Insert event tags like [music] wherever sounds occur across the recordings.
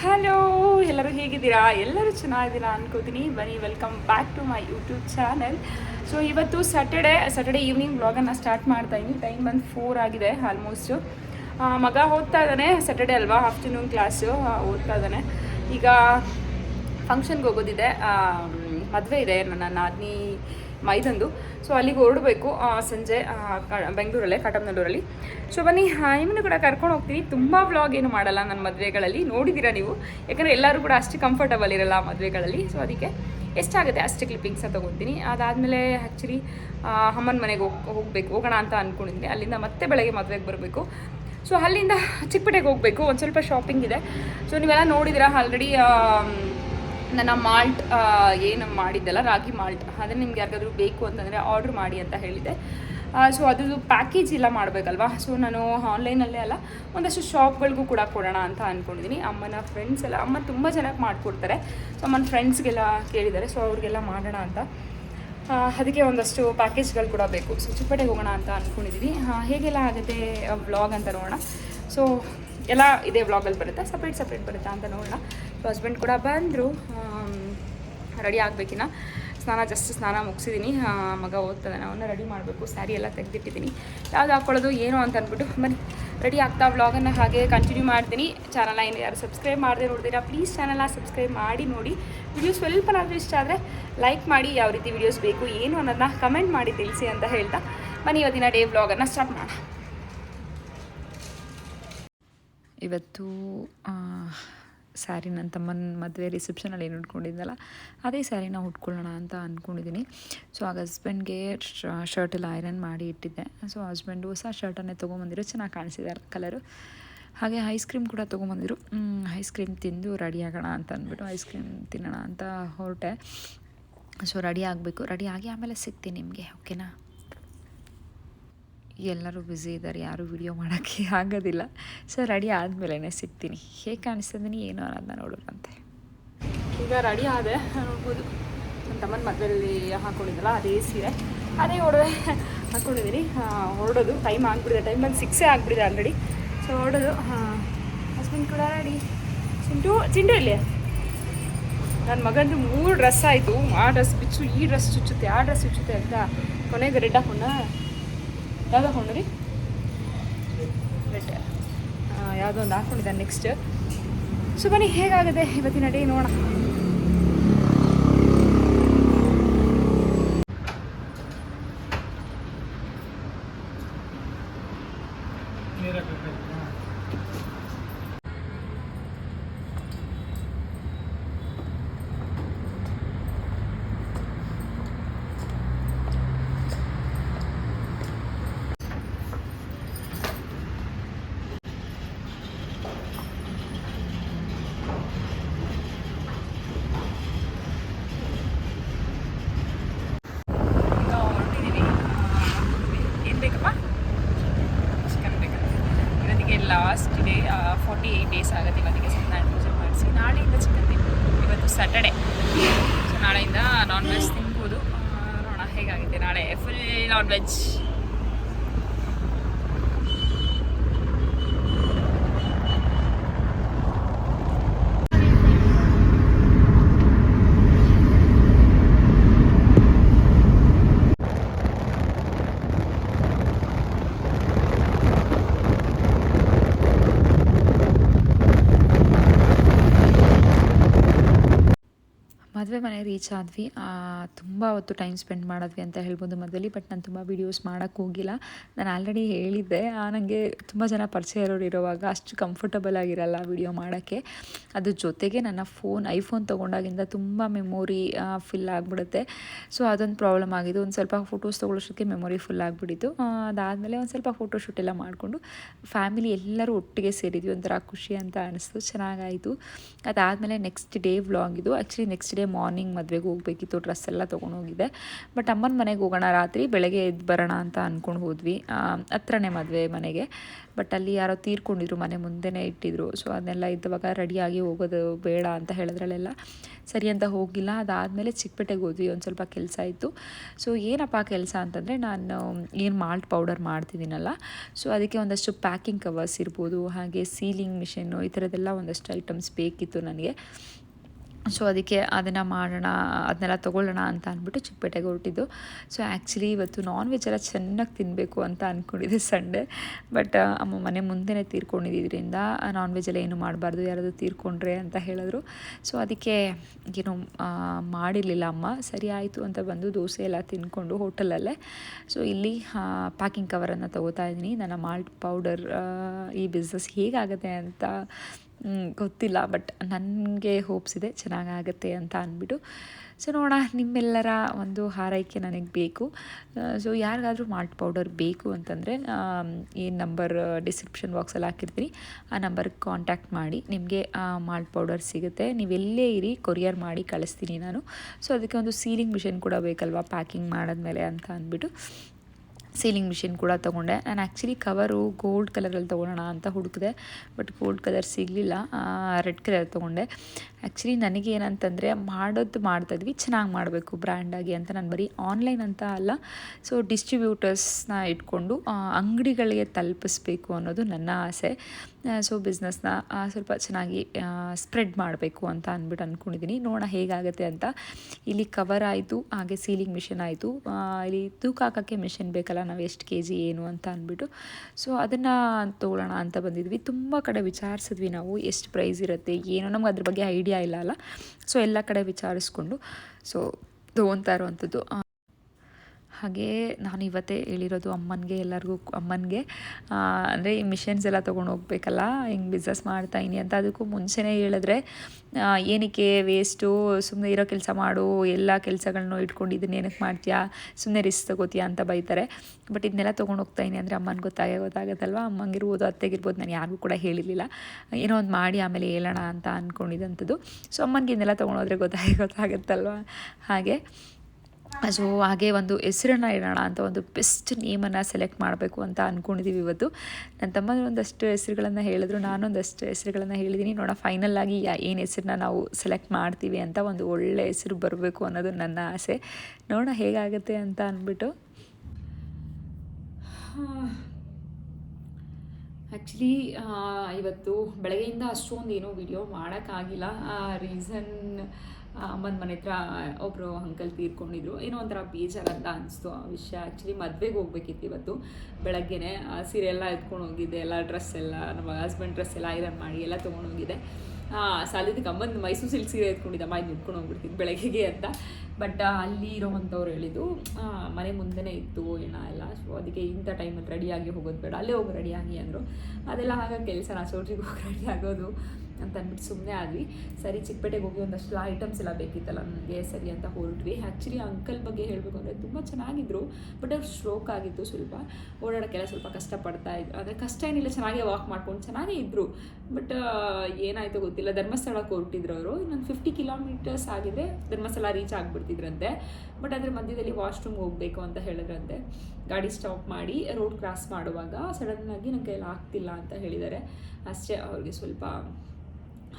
Hello ಎಲ್ಲರೂ ಹೇಗಿದ್ದೀರಾ? ಎಲ್ಲರೂ ಚೆನ್ನಾಗಿದ್ದೀರಾ ಅನ್ಕೋತೀನಿ. ಬನ್ನಿ welcome back to my YouTube channel so ಇವತ್ತು ಸ್ಯಾಟರ್ಡೆ ಸ್ಯಾಟರ್ಡೆ ಈವ್ನಿಂಗ್ ಬ್ಲಾಗನ್ನು ಸ್ಟಾರ್ಟ್ ಮಾಡ್ತಾ ಇದ್ದೀನಿ. ಟೈಮ್ ಬಂದು ಫೋರ್ ಆಗಿದೆ ಆಲ್ಮೋಸ್ಟು ಮಗ ಓದ್ತಾ ಇದ್ದಾನೆ. ಸ್ಯಾಟರ್ಡೆ ಅಲ್ವಾ? ಆಫ್ಟರ್ನೂನ್ ಕ್ಲಾಸು ಓದ್ತಾ ಇದ್ದಾನೆ. ಈಗ ಫಂಕ್ಷನ್ಗೆ ಹೋಗೋದಿದೆ. ಮದುವೆ ಇದೆ. ನನ್ನ ನಾದಿನಿ ಮೈದಂದು. ಸೊ ಅಲ್ಲಿಗೆ ಹೊರಡಬೇಕು ಸಂಜೆ ಬೆಂಗಳೂರಲ್ಲೇ ಕಾಟಮ್ನಲ್ಲೂರಲ್ಲಿ ಸೊ ಬನ್ನಿ ನಿಮ್ಮನ್ನು ಕೂಡ ಕರ್ಕೊಂಡು ಹೋಗ್ತೀನಿ. ತುಂಬ ವ್ಲಾಗ್ ಏನು ಮಾಡಲ್ಲ ನನ್ನ ಮದುವೆಗಳಲ್ಲಿ. ನೋಡಿದ್ದೀರಾ ನೀವು? ಯಾಕಂದರೆ ಎಲ್ಲರೂ ಕೂಡ ಅಷ್ಟು ಕಂಫರ್ಟಬಲ್ ಇರಲ್ಲ ಮದುವೆಗಳಲ್ಲಿ. ಸೊ ಅದಕ್ಕೆ ಎಷ್ಟಾಗುತ್ತೆ? ಅಷ್ಟು ಕ್ಲಿಪ್ಪಿಂಗ್ಸ ತೊಗೊತೀನಿ. ಅದಾದಮೇಲೆ ಆ್ಯಕ್ಚುಲಿ ಅಮ್ಮನ ಮನೆಗೆ ಹೋಗ್, ಹೋಗಬೇಕು. ಹೋಗೋಣ ಅಂತ ಅಂದ್ಕೊಂಡಿದ್ದೆ ಅಲ್ಲಿಂದ ಮತ್ತೆ ಬೆಳಗ್ಗೆ ಮದುವೆಗೆ ಬರಬೇಕು. ಸೊ ಅಲ್ಲಿಂದ ಚಿಕ್ಕಪೇಟೆಗೆ ಹೋಗಬೇಕು. ಒಂದು ಸ್ವಲ್ಪ ಶಾಪಿಂಗ್ ಇದೆ. ಸೊ ನೀವೆಲ್ಲ ನೋಡಿದ್ದೀರಾ ಆಲ್ರೆಡಿ ನನ್ನ ಮಾಲ್ಟ್ ಏನು ಮಾಡಿದ್ದಲ್ಲ, ರಾಗಿ ಮಾಲ್ಟ್, ಅದನ್ನು ನಿಮ್ಗೆ ಯಾರಿಗಾದ್ರೂ ಬೇಕು ಅಂತಂದರೆ ಆರ್ಡ್ರ್ ಮಾಡಿ ಅಂತ ಹೇಳಿದ್ದೆ. ಸೊ ಅದ್ರದ್ದು ಪ್ಯಾಕೇಜ್ ಎಲ್ಲ ಮಾಡಬೇಕಲ್ವಾ? ಸೊ ನಾನು ಆನ್ಲೈನಲ್ಲೇ ಅಲ್ಲ ಒಂದಷ್ಟು ಶಾಪ್ಗಳಿಗೂ ಕೂಡ ಕೊಡೋಣ ಅಂತ ಅಂದ್ಕೊಂಡಿದ್ದೀನಿ ಅಮ್ಮನ ಫ್ರೆಂಡ್ಸ್ ಎಲ್ಲ, ಅಮ್ಮ ತುಂಬ ಚೆನ್ನಾಗಿ ಮಾಡಿಕೊಡ್ತಾರೆ. ಸೊ ಅಮ್ಮನ ಫ್ರೆಂಡ್ಸ್ಗೆಲ್ಲ ಕೇಳಿದ್ದಾರೆ ಸೊ ಅವ್ರಿಗೆಲ್ಲ ಮಾಡೋಣ ಅಂತ. ಅದಕ್ಕೆ ಒಂದಷ್ಟು ಪ್ಯಾಕೇಜ್ಗಳು ಕೂಡ ಬೇಕು. ಸೊ ಚುಪ್ಪಟೆಗೆ ಹೋಗೋಣ ಅಂತ ಅಂದ್ಕೊಂಡಿದ್ದೀನಿ ಹೇಗೆಲ್ಲ ಆಗುತ್ತೆ ವ್ಲಾಗ್ ಅಂತ ನೋಡೋಣ. ಸೊ ಎಲ್ಲ ಇದೇ ವ್ಲಾಗಲ್ಲಿ ಬರುತ್ತೆ? ಸಪ್ರೇಟ್ ಸಪ್ರೇಟ್ ಬರುತ್ತಾ ಅಂತ ನೋಡೋಣ. ಹಸ್ಬೆಂಡ್ ಕೂಡ ಬಂದರು. ರೆಡಿ ಆಗಬೇಕಿನ್ನ. ಸ್ನಾನ ಜಸ್ಟ್ ಸ್ನಾನ ಮುಗಿಸಿದ್ದೀನಿ ಮಗ ಓದ್ತದೆ ಅವನ್ನ ರೆಡಿ ಮಾಡಬೇಕು. ಸ್ಯಾರಿ ಎಲ್ಲ ತೆಗೆದಿಟ್ಟಿದ್ದೀನಿ. ಯಾವ್ದು ಹಾಕ್ಕೊಳ್ಳೋದು ಏನು ಅಂತ ಅಂದ್ಬಿಟ್ಟು ಬನ್ನಿ. ರೆಡಿ ಆಗ್ತಾ ವ್ಲಾಗನ್ನು ಹಾಗೆ ಕಂಟಿನ್ಯೂ ಮಾಡ್ತೀನಿ. ಚಾನಲ್ನ ಏನು ಯಾರು ಸಬ್ಸ್ಕ್ರೈಬ್ ಮಾಡದೆ ನೋಡ್ತೀರಾ ಪ್ಲೀಸ್ ಚಾನಲ್ನ ಸಬ್ಸ್ಕ್ರೈಬ್ ಮಾಡಿ ನೋಡಿ. ವಿಡಿಯೋ ಸ್ವಲ್ಪನಾದರೂ ಇಷ್ಟ ಆದರೆ ಲೈಕ್ ಮಾಡಿ, ಯಾವ ರೀತಿ ವಿಡಿಯೋಸ್ ಬೇಕು, ಏನು ಅನ್ನೋದನ್ನ ಕಮೆಂಟ್ ಮಾಡಿ ತಿಳಿಸಿ ಅಂತ ಹೇಳ್ತಾ. ಬನ್ನಿ ಇವತ್ತಿನ ಡೇ ವ್ಲಾಗನ್ನು ಸ್ಟಾರ್ಟ್ ಮಾಡೋಣ. ಇವತ್ತು ಸ್ಯಾರಿ ನನ್ನ ತಮ್ಮನ ಮದುವೆ ರಿಸೆಪ್ಷನಲ್ಲಿ ಏನು ಉಟ್ಕೊಂಡಿದ್ದಲ್ಲ ಅದೇ ಸ್ಯಾರಿನ ಉಟ್ಕೊಳ್ಳೋಣ ಅಂತ ಅಂದ್ಕೊಂಡಿದ್ದೀನಿ ಸೊ ಆಗ ಹಸ್ಬೆಂಡ್ಗೆ ಶರ್ಟ್ ಎಲ್ಲ ಐರನ್ ಮಾಡಿ ಇಟ್ಟಿದ್ದೆ. ಸೊ ಹಸ್ಬೆಂಡು ಹೊಸ ಶರ್ಟನ್ನೇ ತೊಗೊಂಬಂದಿರೋ, ಚೆನ್ನಾಗಿ ಕಾಣಿಸಿದೆ ಕಲರು ಹಾಗೆ ಐಸ್ ಕ್ರೀಮ್ ಕೂಡ ತೊಗೊಂಬಂದಿರು. ಐಸ್ ಕ್ರೀಮ್ ತಿಂದು ರೆಡಿ ಆಗೋಣ ಅಂತ ಅಂದ್ಬಿಟ್ಟು ಐಸ್ ಕ್ರೀಮ್ ತಿನ್ನೋಣ ಅಂತ ಹೊರಟೆ. ಸೊ ರೆಡಿ ಆಗಬೇಕು. ರೆಡಿ ಆಗಿ ಆಮೇಲೆ ಸಿಗ್ತೀನಿ ನಿಮಗೆ ಓಕೆನಾ ಎಲ್ಲರೂ ಬ್ಯುಸಿ ಇದ್ದಾರೆ, ಯಾರೂ ವಿಡಿಯೋ ಮಾಡೋಕ್ಕೆ [laughs] ಆಗೋದಿಲ್ಲ. ಸೊ ರೆಡಿ ಆದಮೇಲೆ ಸಿಗ್ತೀನಿ. ಹೇಗೆ ಕಾಣಿಸ್ತಿದ್ದೀನಿ ಏನು ಅನ್ನೋದನ್ನ ನೋಡೋಣಂತೆ. ಈಗ ರೆಡಿ ಆದೆ. ನೋಡ್ಬೋದು. ನನ್ನ ತಮ್ಮನ ಮದುವೆಯಲ್ಲಿ ಹಾಕ್ಕೊಂಡಿದ್ದಲ್ಲ ಅದೇ ಸೀರೆ. ಅದೇ ಒಡವೆ ಹಾಕ್ಕೊಂಡಿದ್ದೀನಿ ಹೊರಡೋದು. ಟೈಮ್ ಆಗಿಬಿಡಿದೆ ಟೈಮ್ ಬಂದು ಸಿಕ್ಸೇ ಆಗಿಬಿಡಿದೆ ಆಲ್ರೆಡಿ ಸೊ ಹೊರಡೋದು. ಹಸ್ಬೆಂಡ್ ಕೂಡ ರೆಡಿ ಚಿಂಟು ಚಿಂಟು ಇಲ್ಲಿ ನನ್ನ ಮಗಂದು ಮೂರು ಡ್ರೆಸ್ ಆಯಿತು. ಆ ಡ್ರೆಸ್ ಬಿಚ್ಚು, ಈ ಡ್ರೆಸ್ ಚುಚ್ಚುತ್ತೆ, ಆ ಡ್ರೆಸ್ ಚುಚ್ಚುತ್ತೆ ಅಂತ ಕೊನೆಗೆ ರೆಡ್ ಹಾಕೊಂಡ ಯಾವ್ದು ಹಾಕೊಂಡ್ರಿ? ರೆಡ್ ಯಾವುದೋ ಒಂದು ನೆಕ್ಸ್ಟ್ ಸೊ ಬನ್ನಿ ಹೇಗಾಗಿದೆ ಇವತ್ತಿನ ಡೇ ನೋಡೋಣ ಈಗ ಹೊರಟಿದ್ದೀವಿ ಏನು ಬೇಕಪ್ಪ ಚಿಕನ್ ಬೇಕಂತೆ ಇವತ್ತಿಗೆ last day forty eight days ಆಗುತ್ತೆ ಇವತ್ತಿಗೆ ಸತ್ಯನಾರಾಯಣ ಪೂಜೆ ಮಾಡಿಸಿ. ನಾಳೆಯಿಂದ ಚಿಕನ್ ತಿನ್ಬೋದು. ಇವತ್ತು ಸ್ಯಾಟರ್ಡೆ ಸೊ ನಾಳೆಯಿಂದ ನಾನ್ ವೆಜ್ ತಿನ್ಬೋದು ನೋಡೋಣ ಹೇಗಾಗುತ್ತೆ ನಾಳೆ ಫುಲ್ ನಾನ್ ವೆಜ್ ಮದುವೆ ಮನೆ ರೀಚ್ ಆದ್ವಿ. ತುಂಬ ಹೊತ್ತು ಟೈಮ್ ಸ್ಪೆಂಡ್ ಮಾಡಿದ್ವಿ ಅಂತ ಹೇಳ್ಬೋದು ಮದುವೆಲಿ ಬಟ್ ನಾನು ತುಂಬ ವೀಡಿಯೋಸ್ ಮಾಡೋಕ್ಕೆ ಹೋಗಿಲ್ಲ. ನಾನು ಆಲ್ರೆಡಿ ಹೇಳಿದ್ದೆ. ನನಗೆ ತುಂಬ ಜನ ಪರಿಚಯ ಇರೋರು ಇರೋವಾಗ ಅಷ್ಟು ಕಂಫರ್ಟಬಲ್ ಆಗಿರಲ್ಲ ವೀಡಿಯೋ ಮಾಡೋಕ್ಕೆ. ಅದ್ರ ಜೊತೆಗೆ ನನ್ನ ಫೋನ್ ಐಫೋನ್ ತೊಗೊಂಡಾಗಿಂದ ತುಂಬ ಮೆಮೊರಿ ಫಿಲ್ ಆಗಿಬಿಡುತ್ತೆ. ಸೊ ಅದೊಂದು ಪ್ರಾಬ್ಲಮ್ ಆಗಿದೆ ಒಂದು ಸ್ವಲ್ಪ ಫೋಟೋಸ್ ತೊಗೊಳ್ಳೋಷ್ಟಕ್ಕೆ ಮೆಮೊರಿ ಫುಲ್ ಆಗಿಬಿಟ್ಟಿತ್ತು. ಅದಾದಮೇಲೆ ಒಂದು ಸ್ವಲ್ಪ ಫೋಟೋಶೂಟ್ ಎಲ್ಲ ಮಾಡಿಕೊಂಡು ಫ್ಯಾಮಿಲಿ ಎಲ್ಲರೂ ಒಟ್ಟಿಗೆ ಸೇರಿದ್ವಿ. ಒಂಥರ ಖುಷಿ ಅಂತ ಅನಿಸ್ತು. ಚೆನ್ನಾಗಾಯಿತು. ಅದಾದಮೇಲೆ ನೆಕ್ಸ್ಟ್ ಡೇ ವ್ಲಾಗ್ ಇದು. ಆ್ಯಕ್ಚುಲಿ ನೆಕ್ಸ್ಟ್ ಡೇ ಮಾರ್ನಿಂಗ್ ಮದುವೆಗೆ ಹೋಗಬೇಕಿತ್ತು ಡ್ರೆಸ್ ಎಲ್ಲ ತೊಗೊಂಡೋಗಿದ್ದೆ ಬಟ್ ಅಮ್ಮನ ಮನೆಗೆ ಹೋಗೋಣ, ರಾತ್ರಿ ಬೆಳಗ್ಗೆ ಎದ್ದು ಬರೋಣ ಅಂತ ಅಂದ್ಕೊಂಡು ಹೋದ್ವಿ. ಹತ್ರನೇ ಮದುವೆ ಮನೆಗೆ. ಬಟ್ ಅಲ್ಲಿ ಯಾರೋ ತೀರ್ಕೊಂಡಿದ್ರು, ಮನೆ ಮುಂದೆನೇ ಇಟ್ಟಿದ್ರು. ಸೊ ಅದನ್ನೆಲ್ಲ ಇದ್ದವಾಗ ರೆಡಿಯಾಗಿ ಹೋಗೋದು ಬೇಡ ಅಂತ ಹೇಳಿದ್ರಲ್ಲೆಲ್ಲ. ಸರಿ ಅಂತ ಹೋಗಿಲ್ಲ. ಅದಾದಮೇಲೆ ಚಿಕ್ಕಪೇಟೆಗೆ ಹೋದ್ವಿ, ಒಂದು ಸ್ವಲ್ಪ ಕೆಲಸ ಇತ್ತು. ಸೊ ಏನಪ್ಪ ಕೆಲಸ ಅಂತಂದರೆ, ನಾನು ಏನು ಮಾಲ್ಟ್ ಪೌಡರ್ ಮಾಡ್ತಿದ್ದೀನಲ್ಲ. ಸೊ ಅದಕ್ಕೆ ಒಂದಷ್ಟು ಪ್ಯಾಕಿಂಗ್ ಕವರ್ಸ್ ಇರ್ಬೋದು, ಹಾಗೆ ಸೀಲಿಂಗ್ ಮಿಷಿನ್ನು ಈ ಥರದ್ದೆಲ್ಲ ಒಂದಷ್ಟು ಐಟಮ್ಸ್ ಬೇಕಿತ್ತು ನನಗೆ. ಸೊ ಅದಕ್ಕೆ ಅದನ್ನು ಮಾಡೋಣ, ಅದನ್ನೆಲ್ಲ ತೊಗೊಳ್ಳೋಣ ಅಂತ ಅಂದ್ಬಿಟ್ಟು ಚಿಕ್ಕಪೇಟೆಗೆ ಹೊರಟಿದ್ದು. ಸೊ ಆ್ಯಕ್ಚುಲಿ ಇವತ್ತು ನಾನ್ ವೆಜ್ ಎಲ್ಲ ಚೆನ್ನಾಗಿ ತಿನ್ನಬೇಕು ಅಂತ ಅಂದ್ಕೊಂಡಿದ್ದೆ ಸಂಡೇ ಬಟ್ ಅಮ್ಮ ಮನೆ ಮುಂದೆನೇ ತೀರ್ಕೊಂಡಿದ್ದರಿಂದ ನಾನ್ ವೆಜ್ ಎಲ್ಲ ಏನು ಮಾಡಬಾರ್ದು, ಯಾರಾದರೂ ತೀರ್ಕೊಂಡ್ರೆ ಅಂತ ಹೇಳಿದ್ರು. ಸೊ ಅದಕ್ಕೆ ಏನು ಮಾಡಿರಲಿಲ್ಲ ಅಮ್ಮ. ಸರಿ ಆಯಿತು ಅಂತ ಬಂದು ದೋಸೆ ಎಲ್ಲ ತಿನ್ಕೊಂಡು ಹೋಟೆಲಲ್ಲೇ. ಸೊ ಇಲ್ಲಿ ಪ್ಯಾಕಿಂಗ್ ಕವರನ್ನು ತಗೋತಾ ಇದ್ದೀನಿ. ನನ್ನ ಮಾಲ್ಟ್ ಪೌಡರ್ ಈ ಬಿಸ್ನೆಸ್ ಹೇಗಾಗುತ್ತೆ ಅಂತ ಗೊತ್ತಿಲ್ಲ ಬಟ್ ನನಗೆ ಹೋಪ್ಸ್ ಇದೆ, ಚೆನ್ನಾಗಾಗತ್ತೆ ಅಂತ ಅಂದ್ಬಿಟ್ಟು ಸೊ ನೋಡೋಣ, ನಿಮ್ಮೆಲ್ಲರ ಒಂದು ಹಾರೈಕೆ ನನಗೆ ಬೇಕು. ಸೊ ಯಾರಿಗಾದರೂ ಮಾಲ್ಟ್ ಪೌಡರ್ ಬೇಕು ಅಂತಂದರೆ ಈ ನಂಬರ್ ಡಿಸ್ಕ್ರಿಪ್ಷನ್ ಬಾಕ್ಸಲ್ಲಿ ಹಾಕಿರ್ತೀನಿ. ಆ ನಂಬರ್ಗೆ ಕಾಂಟ್ಯಾಕ್ಟ್ ಮಾಡಿ, ನಿಮಗೆ ಮಾಲ್ಟ್ ಪೌಡರ್ ಸಿಗುತ್ತೆ. ನೀವೆಲ್ಲೇ ಇರಿ ಕೊರಿಯರ್ ಮಾಡಿ ಕಳಿಸ್ತೀನಿ ನಾನು. ಸೊ ಅದಕ್ಕೆ ಒಂದು ಸೀಲಿಂಗ್ ಮಿಷಿನ್ ಕೂಡ ಬೇಕಲ್ವಾ ಪ್ಯಾಕಿಂಗ್ ಮಾಡಿದ್ಮೇಲೆ ಅಂತ ಅಂದ್ಬಿಟ್ಟು ಸೀಲಿಂಗ್ ಮಿಷಿನ್ ಕೂಡ ತೊಗೊಂಡೆ. ನಾನು ಆ್ಯಕ್ಚುಲಿ ಕವರು ಗೋಲ್ಡ್ ಕಲರಲ್ಲಿ ತೊಗೊಳೋಣ ಅಂತ ಹುಡುಕಿದೆ ಬಟ್ ಗೋಲ್ಡ್ ಕಲರ್ ಸಿಗಲಿಲ್ಲ. ರೆಡ್ ಕಲರ್ ತೊಗೊಂಡೆ. ಆ್ಯಕ್ಚುಲಿ ನನಗೆ ಏನಂತಂದರೆ ಮಾಡೋದು ಮಾಡ್ತಾಯಿದ್ವಿ, ಚೆನ್ನಾಗಿ ಮಾಡಬೇಕು ಬ್ರ್ಯಾಂಡಾಗಿ ಅಂತ. ನಾನು ಬರೀ ಆನ್ಲೈನ್ ಅಂತ ಅಲ್ಲ ಸೊ ಡಿಸ್ಟ್ರಿಬ್ಯೂಟರ್ಸ್ನ ಇಟ್ಕೊಂಡು ಅಂಗಡಿಗಳಿಗೆ ತಲುಪಿಸ್ಬೇಕು ಅನ್ನೋದು ನನ್ನ ಆಸೆ. ಸೊ ಬಿಸ್ನೆಸ್ನ ಸ್ವಲ್ಪ ಚೆನ್ನಾಗಿ ಸ್ಪ್ರೆಡ್ ಮಾಡಬೇಕು ಅಂತ ಅಂದ್ಬಿಟ್ಟು ಅಂದ್ಕೊಂಡಿದ್ದೀನಿ ನೋಡೋಣ ಹೇಗಾಗುತ್ತೆ ಅಂತ. ಇಲ್ಲಿ ಕವರ್ ಆಯಿತು, ಹಾಗೆ ಸೀಲಿಂಗ್ ಮಿಷಿನ್ ಆಯಿತು. ಇಲ್ಲಿ ತೂಕ ಹಾಕೋಕ್ಕೆ ಮಿಷಿನ್ ಬೇಕಲ್ಲ, ನಾವು ಎಷ್ಟು ಕೆ ಜಿ ಏನು ಅಂತ ಅಂದ್ಬಿಟ್ಟು. ಸೊ ಅದನ್ನು ತೊಗೊಳ್ಳೋಣ ಅಂತ ಬಂದಿದ್ವಿ. ತುಂಬ ಕಡೆ ವಿಚಾರಿಸಿದ್ವಿ ನಾವು, ಎಷ್ಟು ಪ್ರೈಸ್ ಇರುತ್ತೆ, ಏನೋ, ನಮ್ಗೆ ಅದ್ರ ಬಗ್ಗೆ ಐಡಿಯಾ ಇಲ್ಲ ಅಲ್ಲ. ಸೊ ಎಲ್ಲ ಕಡೆ ವಿಚಾರಿಸ್ಕೊಂಡು ಸೊ ತೊಗೊತಾ ಇರೋವಂಥದ್ದು ಹಾಗೇ ನಾನು ಇವತ್ತೇ ಹೇಳಿರೋದು ಅಮ್ಮನಿಗೆ ಎಲ್ಲರಿಗೂ ಅಮ್ಮನಿಗೆ ಅಂದರೆ ಈ ಮಿಷನ್ಸ್ ಎಲ್ಲ ತೊಗೊಂಡು ಹೋಗ್ಬೇಕಲ್ಲ, ಹಿಂಗೆ ಬಿಸ್ನೆಸ್ ಮಾಡ್ತಾಯಿನಿ ಅಂತ ಅದಕ್ಕೂ ಮುಂಚೆನೇ ಹೇಳಿದ್ರೆ ಏನಕ್ಕೆ ವೇಸ್ಟು ಸುಮ್ಮನೆ ಇರೋ ಕೆಲಸ ಮಾಡು, ಎಲ್ಲ ಕೆಲಸಗಳನ್ನೂ ಇಟ್ಕೊಂಡು ಇದನ್ನ ಏನಕ್ಕೆ ಮಾಡ್ತೀಯಾ ಸುಮ್ಮನೆ ರಿಸ್ಕ್ ತಗೋತೀಯಾ ಅಂತ ಬೈತಾರೆ. ಬಟ್ ಇದನ್ನೆಲ್ಲ ತೊಗೊಂಡು ಹೋಗ್ತಾಯಿನಿ ಅಂದರೆ ಅಮ್ಮನಿಗೆ ಗೊತ್ತಾಗೇ ಗೊತ್ತಾಗುತ್ತಲ್ವ? ಅಮ್ಮಂಗಿರ್ಬೋದು, ಅತ್ತೆಗಿರ್ಬೋದು, ನಾನು ಯಾರಿಗೂ ಕೂಡ ಹೇಳಿರಲಿಲ್ಲ. ಏನೋ ಒಂದು ಮಾಡಿ ಆಮೇಲೆ ಹೇಳೋಣ ಅಂತ ಅಂದ್ಕೊಂಡಿದ್ದಂಥದ್ದು ಸೊ ಅಮ್ಮನಿಗೆ ಇದನ್ನೆಲ್ಲ ತೊಗೊಂಡೋದ್ರೆ ಗೊತ್ತಾಗೇ, ಗೊತ್ತಾಗುತ್ತಲ್ವ? ಹಾಗೆ. ಸೊ ಹಾಗೆ ಒಂದು ಹೆಸರನ್ನು ಇಡೋಣ ಅಂತ ಒಂದು ಬೆಸ್ಟ್ ನೇಮನ್ನು ಸೆಲೆಕ್ಟ್ ಮಾಡಬೇಕು ಅಂತ ಅಂದ್ಕೊಂಡಿದ್ದೀವಿ ಇವತ್ತು. ನನ್ನ ತಮ್ಮ ಒಂದಷ್ಟು ಹೆಸರುಗಳನ್ನು ಹೇಳಿದ್ರು, ನಾನೊಂದಷ್ಟು ಹೆಸರುಗಳನ್ನು ಹೇಳಿದ್ದೀನಿ ನೋಡೋಣ ಫೈನಲ್ ಆಗಿ ಏನು ಹೆಸರನ್ನ ನಾವು ಸೆಲೆಕ್ಟ್ ಮಾಡ್ತೀವಿ ಅಂತ ಒಂದು ಒಳ್ಳೆ ಹೆಸರು ಬರಬೇಕು ಅನ್ನೋದು ನನ್ನ ಆಸೆ. ನೋಡೋಣ ಹೇಗಾಗುತ್ತೆ ಅಂತ ಅಂದ್ಬಿಟ್ಟು ಆ್ಯಕ್ಚುಲಿ ಇವತ್ತು ಬೆಳಗ್ಗೆಯಿಂದ ಅಷ್ಟೊಂದು ಏನೋ ವಿಡಿಯೋ ಮಾಡೋಕ್ಕಾಗಿಲ್ಲ ರೀಸನ್ ಅಮ್ಮನ ಮನೆ ಹತ್ರ ಒಬ್ಬರು ಅಂಕಲ್ ತೀರ್ಕೊಂಡಿದ್ರು. ಏನೋ ಒಂಥರ ಬೇಜಾರಂತ ಅನಿಸ್ತು ಆ ವಿಷಯ. ಆ್ಯಕ್ಚುಲಿ ಮದುವೆಗೆ ಹೋಗ್ಬೇಕಿತ್ತು ಇವತ್ತು. ಬೆಳಗ್ಗೆನೆ, ಆ, ಸೀರೆ ಎಲ್ಲ ಎತ್ಕೊಂಡು ಹೋಗಿದ್ದೆ. ಎಲ್ಲ ಡ್ರೆಸ್ ಎಲ್ಲ, ನಮ್ಮ ಹಸ್ಬೆಂಡ್ ಡ್ರೆಸ್ ಎಲ್ಲ ಐರನ್ ಮಾಡಿ ಎಲ್ಲ ತೊಗೊಂಡು ಹೋಗಿದ್ದೆ. ಸಾಲಿದಕ್ಕೆ ಅಮ್ಮನ ಮೈಸೂರು ಸಿಲ್ಕ್ ಸೀರೆ ಎತ್ಕೊಂಡಿದ್ದಮ್ಮ ಇದು ನಿಟ್ಕೊಂಡು ಹೋಗ್ಬಿಡ್ತೀನಿ ಬೆಳಗ್ಗೆಗೆ ಅಂತ. ಬಟ್ ಅಲ್ಲಿ ಇರೋವಂಥವ್ರು ಹೇಳಿದ್ದು ಮನೆ ಮುಂದೆನೇ ಇತ್ತು, ಏನ ಎಲ್ಲ. ಸೊ ಅದಕ್ಕೆ ಇಂಥ ಟೈಮಲ್ಲಿ ರೆಡಿಯಾಗಿ ಹೋಗೋದು ಬೇಡ. ಅಲ್ಲೇ ಹೋಗಿ ರೆಡಿಯಾಗಿ ಅಂದರು. ಅದೆಲ್ಲ ಆಗ ಕೆಲಸ ನಾ ಸೋಟ್ರಿಗೆ ಹೋಗಿ ರೆಡಿ ಆಗೋದು. ಅಂತ ಅಂದ್ಬಿಟ್ಟು ಸುಮ್ಮನೆ ಆದ್ವಿ. ಸರಿ, ಚಿಕ್ಕಪೇಟೆಗೆ ಹೋಗಿ ಒಂದಷ್ಟು ಐಟಮ್ಸ್ ಎಲ್ಲ ಬೇಕಿತ್ತಲ್ಲ ನನಗೆ ಸರಿ ಅಂತ ಹೊರಟ್ವಿ. ಆ್ಯಕ್ಚುಲಿ ಅಂಕಲ್ ಬಗ್ಗೆ ಹೇಳಬೇಕು ಅಂದರೆ ತುಂಬ ಚೆನ್ನಾಗಿದ್ರು ಬಟ್ ಅವ್ರು ಸ್ಟ್ರೋಕ್ ಆಗಿತ್ತು ಸ್ವಲ್ಪ. ಓಡಾಡೋಕ್ಕೆಲ್ಲ ಸ್ವಲ್ಪ ಕಷ್ಟಪಡ್ತಾ ಇದ್ರು ಅಂದರೆ ಕಷ್ಟ ಏನಿಲ್ಲ, ಚೆನ್ನಾಗೇ ವಾಕ್ ಮಾಡ್ಕೊಂಡು ಚೆನ್ನಾಗೇ ಇದ್ದರು ಬಟ್ ಏನಾಯಿತು ಗೊತ್ತಿಲ್ಲ. ಧರ್ಮಸ್ಥಳಕ್ಕೆ ಹೊರಟಿದ್ರು ಅವರು. ಇನ್ನೊಂದು ಫಿಫ್ಟಿ ಕಿಲೋಮೀಟರ್ಸ್ ಆಗಿದ್ರೆ ಧರ್ಮಸ್ಥಳ ರೀಚ್ ಆಗಿಬಿಡ್ತಿದ್ರಂತೆ. ಬಟ್ ಅದ್ರ ಮಧ್ಯದಲ್ಲಿ ವಾಶ್ರೂಮ್ಗೆ ಹೋಗಬೇಕು ಅಂತ ಹೇಳಿದ್ರಂತೆ. ಗಾಡಿ ಸ್ಟಾಪ್ ಮಾಡಿ ರೋಡ್ ಕ್ರಾಸ್ ಮಾಡುವಾಗ ಸಡನ್ನಾಗಿ ನನ್ನ ಕೈಯಲ್ಲಿ ಆಗ್ತಿಲ್ಲ ಅಂತ ಹೇಳಿದ್ದಾರೆ. ಅಷ್ಟೇ, ಅವ್ರಿಗೆ ಸ್ವಲ್ಪ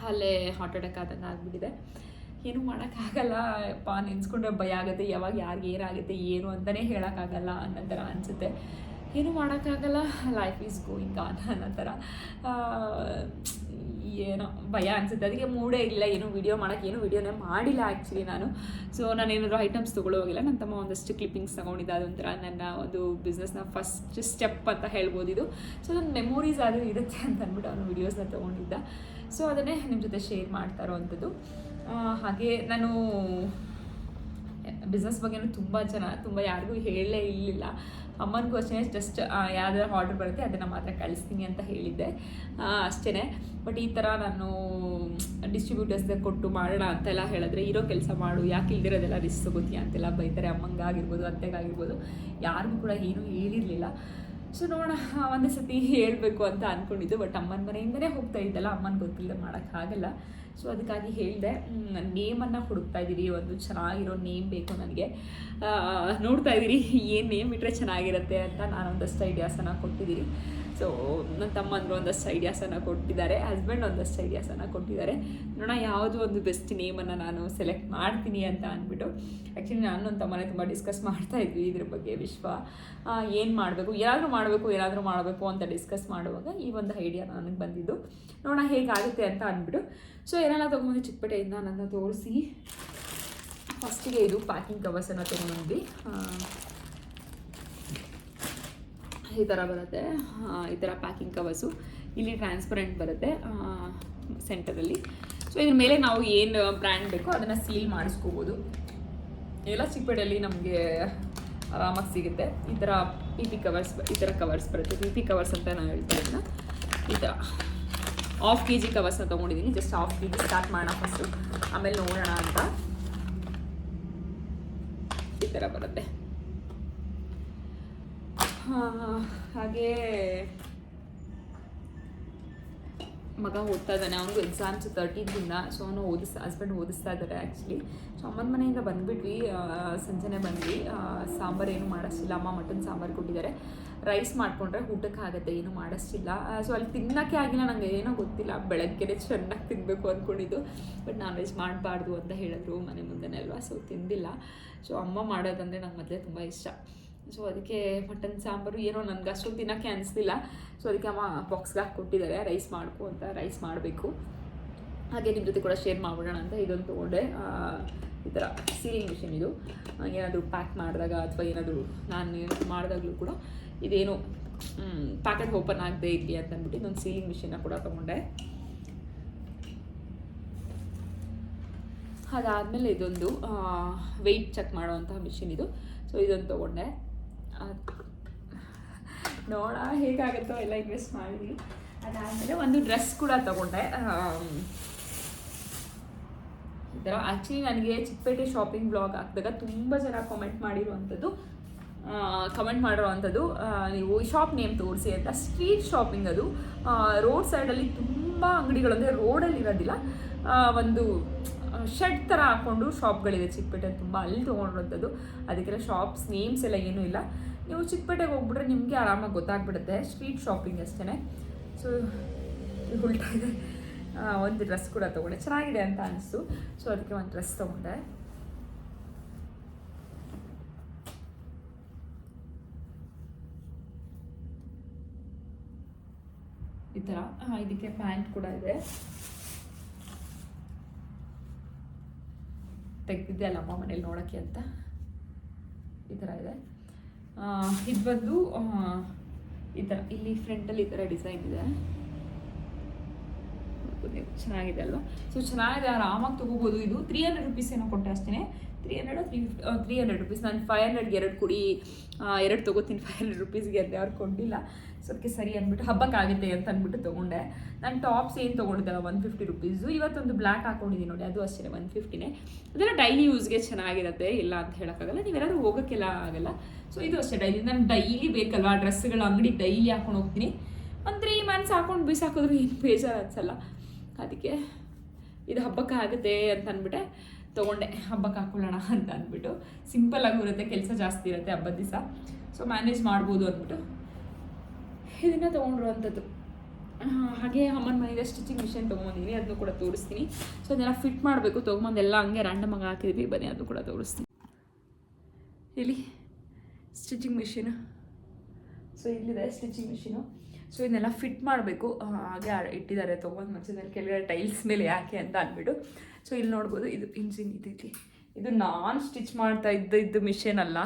ಅಲ್ಲೇ ಹಾರ್ಟ್ ಅಟ್ಯಾಕ್ ಆದಂಗೆ ಆಗಿಬಿಟ್ಟಿದೆ. ಏನೂ ಮಾಡೋಕ್ಕಾಗಲ್ಲ, ಪಾ, ನೆನ್ಸ್ಕೊಂಡ್ರೆ ಭಯ ಆಗುತ್ತೆ, ಯಾವಾಗ ಯಾರಿಗೆ ಏನಾಗುತ್ತೆ, ಏನು ಅಂತಲೇ ಹೇಳೋಕ್ಕಾಗಲ್ಲ ಅನ್ನೋ ಥರ ಅನಿಸುತ್ತೆ. ಏನೂ ಮಾಡೋಕ್ಕಾಗಲ್ಲ ಲೈಫ್ ಈಸ್ ಗೋಯಿಂಗ್ ಆನ್ ಅನ್ನೋ ಥರ. ಏನೋ ಭಯ ಅನಿಸುತ್ತೆ. ಅದಕ್ಕೆ ಮೂಡೇ ಇಲ್ಲ, ಏನು ವಿಡಿಯೋ ಮಾಡೋಕ್ಕೆ ಏನು ವಿಡಿಯೋನೇ ಮಾಡಿಲ್ಲ ಆ್ಯಕ್ಚುಲಿ ನಾನು. ಸೊ ನಾನು ಏನಾದರೂ ಐಟಮ್ಸ್ ತೊಗೊಳ್ಳೋಗಿಲ್ಲ ನನ್ನ ತಮ್ಮ ಒಂದಷ್ಟು ಕ್ಲಿಪ್ಪಿಂಗ್ಸ್ ತೊಗೊಂಡಿದ್ದ. ಅದೊಂಥರ ನನ್ನ ಒಂದು ಬಿಸ್ನೆಸ್ನ ಫಸ್ಟ್ ಸ್ಟೆಪ್ ಅಂತ ಹೇಳ್ಬೋದು ಇದು. ಸೊ ನನ್ನ ಮೆಮೊರೀಸ್ ಆದರೂ ಇರುತ್ತೆ ಅಂತ ಅಂದ್ಬಿಟ್ಟು ಅವನು ವೀಡಿಯೋಸ್ನ ತೊಗೊಂಡಿದ್ದ. ಸೊ ಅದನ್ನೇ ನಿಮ್ಮ ಜೊತೆ ಶೇರ್ ಮಾಡ್ತಾ ಇರೋವಂಥದ್ದು. ಹಾಗೆ ನಾನು ಬಿಸ್ನೆಸ್ ಬಗ್ಗೆನೂ ತುಂಬ ಜನ, ತುಂಬ ಯಾರಿಗೂ ಹೇಳಲೇ ಇರಲಿಲ್ಲ. ಅಮ್ಮನಿಗೂ ಅಷ್ಟೇ ಜಸ್ಟ್ ಯಾವ್ದಾದ್ರು ಆರ್ಡರ್ ಬರುತ್ತೆ, ಅದನ್ನು ಮಾತ್ರ ಕಳಿಸ್ತೀನಿ ಅಂತ ಹೇಳಿದ್ದೆ. ಅಷ್ಟೇ ಬಟ್ ಈ ಥರ ನಾನು ಡಿಸ್ಟ್ರಿಬ್ಯೂಟರ್ಸ್ಗೆ ಕೊಟ್ಟು ಮಾಡೋಣ ಅಂತೆಲ್ಲ ಹೇಳಿದ್ರೆ, ಇರೋ ಕೆಲಸ ಮಾಡು, ಯಾಕೆ ಇಲ್ದಿರೋದೆಲ್ಲ ರಿಸ್ಕ್ ತಗೋತೀಯ ಅಂತೆಲ್ಲ ಬೈತಾರೆ. ಅಮ್ಮಂಗಾಗಿರ್ಬೋದು, ಅತ್ತೆಗಾಗಿರ್ಬೋದು. ಯಾರಿಗೂ ಕೂಡ ಏನೂ ಹೇಳಿರಲಿಲ್ಲ. ಸೊ ನೋಡೋಣ, ಒಂದೇ ಸತಿ ಹೇಳಬೇಕು ಅಂತ ಅಂದ್ಕೊಂಡಿದ್ದು ಬಟ್ ಅಮ್ಮನ ಮನೆಯಿಂದನೇ ಹೋಗ್ತಾ ಇದ್ದಲ್ಲ, ಅಮ್ಮನ ಗೊತ್ತಿಲ್ಲದೆ ಮಾಡೋಕ್ಕಾಗಲ್ಲ ಸೊ ಅದಕ್ಕಾಗಿ ಹೇಳಿದೆ ನೇಮನ್ನು ಹುಡುಕ್ತಾ ಇದ್ದೀರಿ ಒಂದು ಚೆನ್ನಾಗಿರೋ ನೇಮ್ ಬೇಕು ನನಗೆ. ನೋಡ್ತಾ ಇದ್ದೀರಿ ಏನು ನೇಮ್ ಇಟ್ಟರೆ ಚೆನ್ನಾಗಿರುತ್ತೆ ಅಂತ ನಾನೊಂದಷ್ಟು ಐಡಿಯಾಸನ್ನು ಕೊಟ್ಟಿದ್ದೀನಿ ಸೊ ನನ್ನ ತಮ್ಮಂದ್ರು ಒಂದಷ್ಟು ಐಡಿಯಾಸನ್ನು ಕೊಟ್ಟಿದ್ದಾರೆ ಹಸ್ಬೆಂಡ್ ಒಂದಷ್ಟು ಐಡಿಯಾಸನ್ನು ಕೊಟ್ಟಿದ್ದಾರೆ. ನೋಡೋಣ, ಯಾವುದು ಒಂದು ಬೆಸ್ಟ್ ನೇಮನ್ನು ನಾನು ಸೆಲೆಕ್ಟ್ ಮಾಡ್ತೀನಿ ಅಂತ ಅಂದ್ಬಿಟ್ಟು ಆ್ಯಕ್ಚುಲಿ ನಾನು ನನ್ನ ತಮ್ಮನೇ ತುಂಬ ಡಿಸ್ಕಸ್ ಮಾಡ್ತಾ ಇದ್ವಿ ಇದ್ರ ಬಗ್ಗೆ, ವಿಶ್ವ. ಏನು ಮಾಡಬೇಕು, ಏನಾದರೂ ಮಾಡಬೇಕು ಏನಾದರೂ ಮಾಡಬೇಕು ಅಂತ ಡಿಸ್ಕಸ್ ಮಾಡುವಾಗ ಈ ಒಂದು ಐಡಿಯಾ ನನಗೆ ಬಂದಿದ್ದು. ನೋಡೋಣ, ಹೇಗಾಗುತ್ತೆ ಅಂತ ಅಂದ್ಬಿಟ್ಟು. ಸೊ ಏನೆಲ್ಲ ತೊಗೊಂಡು ಚಿಕ್ಕಪೇಟೆಯಿಂದ ನನ್ನ ತೋರಿಸಿ. ಫಸ್ಟಿಗೆ ಇದು ಪ್ಯಾಕಿಂಗ್ ಕವರ್ಸನ್ನು ತೊಗೊಂಡ್ಬಂದ್ವಿ. ಈ ಥರ ಬರುತ್ತೆ. ಈ ಥರ ಪ್ಯಾಕಿಂಗ್ ಕವರ್ಸು ಇಲ್ಲಿ ಟ್ರಾನ್ಸ್ಪರೆಂಟ್ ಬರುತ್ತೆ ಸೆಂಟರಲ್ಲಿ ಸೊ ಇದ್ರ ಮೇಲೆ ನಾವು ಏನು ಬ್ರ್ಯಾಂಡ್ ಬೇಕೋ ಅದನ್ನು ಸೀಲ್ ಮಾಡಿಸ್ಕೋಬೋದು. ಎಲ್ಲ ಚಿಕ್ಕಪೇಟೆಯಲ್ಲಿ ನಮಗೆ ಆರಾಮಾಗಿ ಸಿಗುತ್ತೆ. ಈ ಥರ ಪಿ ಪಿ ಕವರ್ಸ್ ಈ ಥರ ಕವರ್ಸ್ ಬರುತ್ತೆ. ಪಿ ಪಿ ಕವರ್ಸ್ ಅಂತ ನಾನು ಹೇಳ್ತಾ ಇದನ್ನ ಈ ಥರ ಹಾಫ್ ಕೆ ಜಿ ಕವರ್ಸ್ನ ತೊಗೊಂಡಿದ್ದೀನಿ just half K G start ಮಾಡೋಣ ಫಸ್ಟು ಆಮೇಲೆ ನೋಡೋಣ ಅಂತ. ಈ ಥರ ಬರುತ್ತೆ. ಹಾಗೇ. ಮಗ ಓದ್ತಾ ಇದ್ದಾನೆ. ಅವನಿಗೂ ಎಕ್ಸಾಮ್ಸ್ ತರ್ಟೀನ್ದಿಂದ ಸೊ ಅವನು ಓದಿಸ್ತಾ ಹಸ್ಬೆಂಡ್ ಓದಿಸ್ತಾ ಇದ್ದಾರೆ ಆ್ಯಕ್ಚುಲಿ ಸೊ ಅಮ್ಮನ ಮನೆಯಿಂದ ಬಂದುಬಿಟ್ವಿ. ಸಂಜೆನೆ ಬಂದ್ವಿ. ಸಾಂಬಾರು ಏನು ಮಾಡಿಸ್ತಿಲ್ಲ ಅಮ್ಮ ಮಟನ್ ಸಾಂಬಾರು ಕೊಟ್ಟಿದ್ದಾರೆ. ರೈಸ್ ಮಾಡಿಕೊಂಡ್ರೆ ಊಟಕ್ಕೆ ಆಗುತ್ತೆ. ಏನು ಮಾಡಿಸ್ತಿಲ್ಲ ಸೊ ಅಲ್ಲಿ ತಿನ್ನೋಕ್ಕೆ ಆಗಿಲ್ಲ. ನನಗೆ ಏನೋ ಗೊತ್ತಿಲ್ಲ. ಬೆಳಗ್ಗೆ ಚೆನ್ನಾಗಿ ತಿನ್ನಬೇಕು ಅಂದ್ಕೊಂಡಿದ್ದು ಬಟ್ ನಾನ್ ವೆಜ್ ಮಾಡಬಾರ್ದು ಅಂತ ಹೇಳಿದ್ರು ಮನೆ ಮುಂದೆನೇ ಅಲ್ವಾ? ಸೊ ತಿಂದಿಲ್ಲ. ಸೊ ಅಮ್ಮ ಮಾಡೋದಂದರೆ ನಂಗೆ ಮೊದಲೇ ತುಂಬ ಇಷ್ಟ. ಸೊ ಅದಕ್ಕೆ ಮಟನ್ ಸಾಂಬಾರು ಏನೋ ನನಗೆ ಅಷ್ಟೊಂದು ತಿನ್ನೋಕ್ಕೆ ಅನಿಸ್ಲಿಲ್ಲ ಸೊ ಅದಕ್ಕೆ ಅಮ್ಮ ಬಾಕ್ಸ್ಗೆ ಹಾಕಿ ಕೊಟ್ಟಿದ್ದಾರೆ ರೈಸ್ ಮಾಡ್ಕೊ ಅಂತ ರೈಸ್ ಮಾಡಬೇಕು. ಹಾಗೆ ನಿಮ್ಮ ಜೊತೆ ಕೂಡ ಶೇರ್ ಮಾಡ್ಬಿಡೋಣ ಅಂತ ಇದೊಂದು ತೊಗೊಂಡೆ ಈ ಥರ ಸೀಲಿಂಗ್ ಮಿಷಿನ್ ಇದು. ಏನಾದರೂ ಪ್ಯಾಕ್ ಮಾಡಿದಾಗ ಅಥವಾ ಏನಾದರೂ ನಾನು ಮಾಡಿದಾಗಲೂ ಕೂಡ ಇದೇನು ಪ್ಯಾಕೆಟ್ ಓಪನ್ ಆಗದೆ ಇರಲಿ ಅಂತ ಅಂದ್ಬಿಟ್ಟು ಇದೊಂದು ಸೀಲಿಂಗ್ ಮಿಷಿನ್ನ ಕೂಡ ತೊಗೊಂಡೆ. ಅದಾದಮೇಲೆ ಇದೊಂದು ವೆಯ್ಟ್ ಚೆಕ್ ಮಾಡುವಂತಹ ಮಿಷಿನ್ ಇದು. ಸೊ ಇದೊಂದು ತೊಗೊಂಡೆ. ನೋಡ, ಹೇಗಾಗುತ್ತೋ ಎಲ್ಲ ಇನ್ವೆಸ್ಟ್ ಮಾಡಿದ್ವಿ ಅದಾದಮೇಲೆ ಒಂದು ಡ್ರೆಸ್ ಕೂಡ ತಗೊಂಡೆ. ಈ ಥರ ಆ್ಯಕ್ಚುಲಿ ನನಗೆ ಚಿಕ್ಕಪೇಟೆ ಶಾಪಿಂಗ್ ಬ್ಲಾಗ್ ಹಾಕಿದಾಗ ತುಂಬ ಜನ ಕಾಮೆಂಟ್ ಮಾಡಿರುವಂಥದ್ದು ಕಮೆಂಟ್ ಮಾಡಿರುವಂಥದ್ದು ನೀವು ಶಾಪ್ ನೇಮ್ ತೋರಿಸಿ ಅಂತ ಸ್ಟ್ರೀಟ್ ಶಾಪಿಂಗ್ ಅದು. ರೋಡ್ ಸೈಡಲ್ಲಿ ತುಂಬ ಅಂಗಡಿಗಳು, ಅಂದರೆ ರೋಡಲ್ಲಿ ಇರೋದಿಲ್ಲ. ಒಂದು ಶೆಡ್ ಥರ ಹಾಕ್ಕೊಂಡು ಶಾಪ್ಗಳಿದೆ. ಚಿಕ್ಕಪೇಟೆ ತುಂಬ ಅಲ್ಲಿ ತೊಗೊಂಡಿರೋಂಥದ್ದು. ಅದಕ್ಕೆಲ್ಲ ಶಾಪ್ಸ್, ನೇಮ್ಸ್ ಎಲ್ಲ ಏನೂ ಇಲ್ಲ. ನೀವು ಚಿಕ್ಕಪೇಟೆಗೆ ಹೋಗ್ಬಿಟ್ರೆ ನಿಮಗೆ ಆರಾಮಾಗಿ ಗೊತ್ತಾಗ್ಬಿಡುತ್ತೆ. ಸ್ಟ್ರೀಟ್ ಶಾಪಿಂಗ್ ಅಷ್ಟೇ ಸೊ ಉಲ್ಟಾ ಇದೆ. ಒಂದು ಡ್ರೆಸ್ ಕೂಡ ತೊಗೊಂಡೆ. ಚೆನ್ನಾಗಿದೆ ಅಂತ ಅನಿಸ್ತು. ಸೊ ಅದಕ್ಕೆ ಒಂದು ಡ್ರೆಸ್ ತೊಗೊಂಡೆ. ಈ ಥರ. ಇದಕ್ಕೆ ಪ್ಯಾಂಟ್ ಕೂಡ ಇದೆ. ತೆಗ್ದಿದ್ದೆ ಅಲ್ಲ ಅಮ್ಮ ಮನೇಲಿ ನೋಡೋಕ್ಕೆ ಅಂತ. ಈ ಥರ ಇದೆ. ಇದು ಬಂದು ಈ ಥರ. ಇಲ್ಲಿ ಫ್ರಂಟಲ್ಲಿ ಈ ಥರ ಡಿಸೈನ್ ಇದೆ. ಚೆನ್ನಾಗಿದೆ ಅಲ್ವಾ? ಸೊ ಚೆನ್ನಾಗಿದೆ. ಆರಾಮಾಗಿ ತೊಗೋಬೋದು. ಇದು ತ್ರೀ ಹಂಡ್ರೆಡ್ ರುಪೀಸ್ ಏನೋ ಕೊಟ್ಟೆ ಅಷ್ಟೇ three hundred three three hundred rupees ನಾನು ಫೈವ್ ಹಂಡ್ರೆಡ್ಗೆ ಎರಡು ಕುಡಿ ಎರಡು ತೊಗೋತೀನಿ ಫೈವ್ ಹಂಡ್ರೆಡ್ ರುಪೀಸ್ಗೆ ಅಂತ ಅವ್ರು ಕೊಡಲಿಲ್ಲ. ಸೊ ಅದಕ್ಕೆ ಸರಿ ಅಂದ್ಬಿಟ್ಟು ಹಬ್ಬಕ್ಕಾಗುತ್ತೆ ಅಂತ ಅಂದ್ಬಿಟ್ಟು ತೊಗೊಂಡೆ. ನಾನು ಟಾಪ್ಸ್ ಏನು ತೊಗೊಂಡಿದ್ದಲ್ಲ ಒನ್ ಫಿಫ್ಟಿ ರುಪೀಸು ಇವತ್ತೊಂದು ಬ್ಲ್ಯಾಕ್ ಹಾಕೊಂಡಿದ್ದೀನಿ ನೋಡಿ, ಅದು ಅಷ್ಟೇ ಒನ್ ಫಿಫ್ಟಿನೇ ಅದೆಲ್ಲ ಡೈಲಿ ಯೂಸ್ಗೆ ಚೆನ್ನಾಗಿರುತ್ತೆ, ಇಲ್ಲ ಅಂತ ಹೇಳೋಕ್ಕಾಗಲ್ಲ. ನೀವೆಲ್ಲರೂ ಹೋಗೋಕ್ಕೆಲ್ಲ ಆಗಲ್ಲ. ಸೊ ಇದು ಅಷ್ಟೇ ಡೈಲಿ ನಾನು ಡೈಲಿ ಬೇಕಲ್ವಾ? ಡ್ರೆಸ್ಗಳ ಅಂಗಡಿ ಡೈಲಿ ಹಾಕೊಂಡು ಹೋಗ್ತೀನಿ. ಒಂದು ತ್ರೀ ಮಂತ್ಸ್ ಹಾಕೊಂಡು ಬಿಸಾಕಿದ್ರು ಏನು ಬೇಜಾರು ಅನ್ಸಲ್ಲ. ಅದಕ್ಕೆ ಇದು ಹಬ್ಬಕ್ಕೆ ಆಗುತ್ತೆ ಅಂತ ಅಂದ್ಬಿಟ್ಟೆ. ತೊಗೊಂಡೆ, ಹಬ್ಬಕ್ಕೆ ಹಾಕೊಳ್ಳೋಣ ಅಂತ ಅಂದ್ಬಿಟ್ಟು. ಸಿಂಪಲ್ ಆಗಿರುತ್ತೆ ಕೆಲಸ ಜಾಸ್ತಿ ಇರುತ್ತೆ ಹಬ್ಬದ ದಿವಸ. ಸೊ ಮ್ಯಾನೇಜ್ ಮಾಡ್ಬೋದು ಅಂದ್ಬಿಟ್ಟು. ಇದನ್ನು ತೊಗೊಂಡಿರುವಂಥದ್ದು. ಹಾಗೆ ಅಮ್ಮನ ಮನೇಲಿ ಸ್ಟಿಚಿಂಗ್ ಮಿಷಿನ್ ತೊಗೊಂಬಂದಿದ್ದೀನಿ ಅದನ್ನು ಕೂಡ ತೋರಿಸ್ತೀನಿ. ಸೊ ಅದನ್ನೆಲ್ಲ ಫಿಟ್ ಮಾಡಬೇಕು, ತೊಗೊಂಬಂದು ಎಲ್ಲ ಹಂಗೆ ರ್ಯಾಂಡಮ್ ಆಗಿ ಹಾಕಿದ್ವಿ. ಬನ್ನಿ, ಅದನ್ನು ಕೂಡ ತೋರಿಸ್ತೀನಿ. ಇಲ್ಲಿ ಸ್ಟಿಚಿಂಗ್ ಮಿಷಿನ್ ಸೊ ಇಲ್ಲಿದೆ ಸ್ಟಿಚಿಂಗ್ ಮಿಷಿನು ಸೊ ಇದನ್ನೆಲ್ಲ ಫಿಟ್ ಮಾಡಬೇಕು. ಹಾಗೆ ಇಟ್ಟಿದ್ದಾರೆ ತೊಗೊಂಡು ಮಧ್ಯದಲ್ಲಿ ಕೆಳಗಡೆ ಟೈಲ್ಸ್ ಮೇಲೆ ಯಾಕೆ ಅಂತ ಅಂದ್ಬಿಟ್ಟು. ಸೊ ಇಲ್ಲಿ ನೋಡ್ಬೋದು ಇದು ಇಂಜಿನ್ ಇದೈತಿ. ಇದು ನಾನು ಸ್ಟಿಚ್ ಮಾಡ್ತಾ ಇದ್ದ ಇದ್ದು ಮಿಷಿನ್ ಅಲ್ಲ.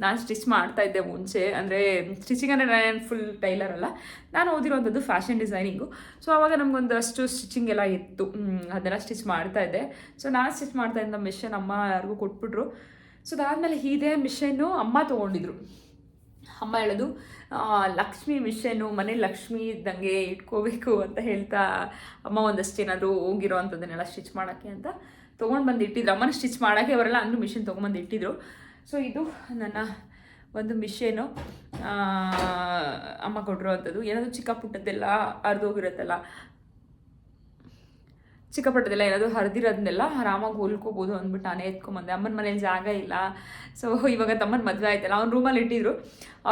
ನಾನು ಸ್ಟಿಚ್ ಮಾಡ್ತಾ ಇದ್ದೆ ಮುಂಚೆ. ಅಂದರೆ, ಸ್ಟಿಚಿಂಗ್ ಅಂದರೆ ನಾನು ಫುಲ್ ಟೈಲರ್ ಅಲ್ಲ. ನಾನು ಓದಿರೋವಂಥದ್ದು ಫ್ಯಾಷನ್ ಡಿಸೈನಿಂಗು. ಸೊ ಆವಾಗ ನಮಗೊಂದಷ್ಟು ಸ್ಟಿಚಿಂಗ್ ಎಲ್ಲ ಇತ್ತು. ಅದೆಲ್ಲ ಸ್ಟಿಚ್ ಮಾಡ್ತಾ ಇದ್ದೆ. ಸೊ ನಾನು ಸ್ಟಿಚ್ ಮಾಡ್ತಾ ಇದ್ದ ಮಿಷನ್ ಅಮ್ಮ ಯಾರಿಗೂ ಕೊಟ್ಬಿಟ್ರು. ಸೊ ಅದಾದಮೇಲೆ ಇದೇ ಮಿಷನ್ನು ಅಮ್ಮ ತೊಗೊಂಡಿದ್ರು. ಅಮ್ಮ ಹೇಳೋದು ಲಕ್ಷ್ಮಿ ಮಿಷನ್ನು ಮನೆ ಲಕ್ಷ್ಮಿ ಇದ್ದಂಗೆ ಇಟ್ಕೋಬೇಕು ಅಂತ ಹೇಳ್ತಾ ಅಮ್ಮ ಒಂದಷ್ಟು ಏನಾದರೂ ಹೋಗಿರೋ ಅಂಥದ್ದನ್ನೆಲ್ಲ ಸ್ಟಿಚ್ ಮಾಡೋಕ್ಕೆ ಅಂತ ತೊಗೊಂಡು ಬಂದು ಇಟ್ಟಿದ್ರು. ಅಮ್ಮನ ಸ್ಟಿಚ್ ಮಾಡೋಕ್ಕೆ ಅವರೆಲ್ಲ ಅಂದರೂ ಮಿಷಿನ್ ತೊಗೊಂಬಂದು ಇಟ್ಟಿದ್ರು. ಸೊ ಇದು ನನ್ನ ಒಂದು ಮಿಷೇನು ಅಮ್ಮ ಕೊಟ್ಟಿರೋ ಅಂಥದ್ದು ಏನಾದರೂ ಚಿಕ್ಕ ಪುಟ್ಟದ್ದೆಲ್ಲ ಹರಿದೋಗಿರುತ್ತಲ್ಲ ಚಿಕ್ಕ ಪುಟ್ಟದೆಲ್ಲ ಏನಾದರೂ ಹರಿದಿರೋದನ್ನೆಲ್ಲ ಆರಾಮಾಗಿ ಹೊಲ್ಕೋಬೋದು ಅಂದ್ಬಿಟ್ಟು ನಾನೇ ಎತ್ಕೊಂಬಂದೆ. ಅಮ್ಮನ ಮನೇಲಿ ಜಾಗ ಇಲ್ಲ. ಸೊ ಇವಾಗ ತಮ್ಮನ ಮದುವೆ ಆಯ್ತಲ್ಲ, ಅವ್ನ ರೂಮಲ್ಲಿ ಇಟ್ಟಿದ್ರು.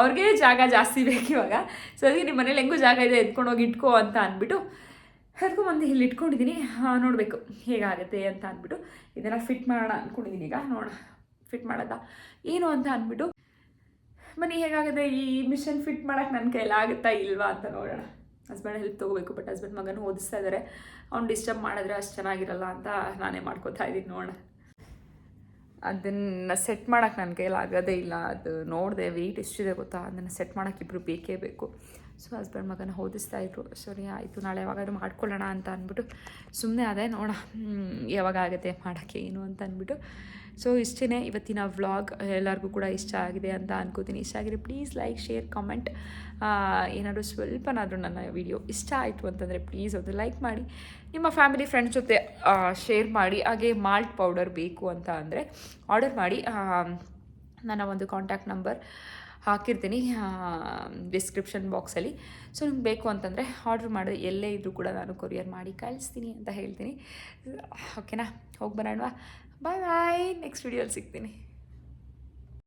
ಅವ್ರಿಗೆ ಜಾಗ ಜಾಸ್ತಿ ಬೇಕು ಇವಾಗ. ಸೊ ಅದಕ್ಕೆ ನಿಮ್ಮ ಮನೇಲಿ ಹೆಂಗೂ ಜಾಗ ಇದೆ ಎತ್ಕೊಂಡು ಹೋಗಿ ಇಟ್ಕೋ ಅಂತ ಅಂದ್ಬಿಟ್ಟು ಎತ್ಕೊಂಬಂದು. ಇಲ್ಲಿ ಇಟ್ಕೊಂಡಿದ್ದೀನಿ ನೋಡಬೇಕು ಹೇಗಾಗುತ್ತೆ ಅಂತ ಅಂದ್ಬಿಟ್ಟು. ಇದನ್ನು ಫಿಟ್ ಮಾಡೋಣ ಅಂದ್ಕೊಂಡಿದ್ದೀನಿ ಈಗ. ನೋಡೋಣ. ಫಿಟ್ ಮಾಡೋದಾ? ಏನು ಅಂತ ಅಂದ್ಬಿಟ್ಟು, ಮನೆ ಹೇಗಾಗುತ್ತೆ? ಈ ಮಿಷನ್ ಫಿಟ್ ಮಾಡೋಕ್ಕೆ ನನ್ನ ಕೈಲಾಗುತ್ತಾ ಇಲ್ವಾ ಅಂತ ನೋಡೋಣ. ಹಸ್ಬೆಂಡ್ ಹೆಲ್ಪ್ ತೊಗೋಬೇಕು ಬಟ್ ಹಸ್ಬೆಂಡ್ ಮಗನ ಓದಿಸ್ತಾ ಇದ್ದಾರೆ ಅವ್ನು ಡಿಸ್ಟರ್ಬ್ ಮಾಡಿದ್ರೆ ಅಷ್ಟು ಚೆನ್ನಾಗಿರಲ್ಲ ಅಂತ ನಾನೇ ಮಾಡ್ಕೋತಾ ಇದ್ದೀನಿ ನೋಡೋಣ. ಅದನ್ನು ಸೆಟ್ ಮಾಡೋಕ್ಕೆ ನನ್ನ ಕೈಯಲ್ಲಿ ಆಗೋದೇ ಇಲ್ಲ. ಅದು ನೋಡಿದೆ ವೆಯ್ಟ್ ಎಷ್ಟಿದೆ ಗೊತ್ತಾ? ಅದನ್ನು ಸೆಟ್ ಮಾಡೋಕ್ಕೆ ಇಬ್ಬರು ಬೇಕೇ ಬೇಕು. ಸೊ ಹಸ್ಬೆಂಡ್ ಮಗನ ಓದಿಸ್ತಾ ಇದ್ರು. ಸರಿ, ಆಯಿತು, ನಾಳೆ ಯಾವಾಗಾದ್ರೂ ಮಾಡ್ಕೊಳ್ಳೋಣ ಅಂತ ಅಂದ್ಬಿಟ್ಟು ಸುಮ್ಮನೆ ಅದೇ ನೋಡ ಯಾವಾಗ ಆಗುತ್ತೆ ಮಾಡೋಕ್ಕೆ ಏನು ಅಂತ ಅಂದ್ಬಿಟ್ಟು ಸೊ ಇಷ್ಟೇ ಇವತ್ತಿನ ವ್ಲಾಗ್ ಎಲ್ಲರಿಗೂ ಕೂಡ ಇಷ್ಟ ಆಗಿದೆ ಅಂತ ಅನ್ಕೋತೀನಿ. ಇಷ್ಟ ಆಗಿದೆ ಪ್ಲೀಸ್ ಲೈಕ್ ಶೇರ್ ಕಾಮೆಂಟ್ ಏನಾದರೂ ಸ್ವಲ್ಪನಾದರೂ ನನ್ನ ವಿಡಿಯೋ ಇಷ್ಟ ಆಯಿತು ಅಂತಂದರೆ ಪ್ಲೀಸ್ ಅದು ಲೈಕ್ ಮಾಡಿ. ನಿಮ್ಮ ಫ್ಯಾಮಿಲಿ ಫ್ರೆಂಡ್ಸ್ ಜೊತೆ ಶೇರ್ ಮಾಡಿ. ಹಾಗೆ ಮಾಲ್ಟ್ ಪೌಡರ್ ಬೇಕು ಅಂತ ಅಂದರೆ ಆರ್ಡರ್ ಮಾಡಿ. ನನ್ನ ಒಂದು ಕಾಂಟ್ಯಾಕ್ಟ್ ನಂಬರ್ ಹಾಕಿರ್ತೀನಿ ಡಿಸ್ಕ್ರಿಪ್ಷನ್ ಬಾಕ್ಸಲ್ಲಿ ಸೊ ನಿಮ್ಗೆ ಬೇಕು ಅಂತಂದರೆ ಆರ್ಡ್ರ್ ಮಾಡಿ ಎಲ್ಲೇ ಇದ್ದರೂ ಕೂಡ ನಾನು ಕೊರಿಯರ್ ಮಾಡಿ ಕಳಿಸ್ತೀನಿ ಅಂತ ಹೇಳ್ತೀನಿ. ಓಕೆನಾ? ಹೋಗಿ ಬರೋಣವಾ? ಬಾಯ್ ಬಾಯ್ ನೆಕ್ಸ್ಟ್ ವಿಡಿಯೋಲಿ ಸಿಗ್ತೀನಿ.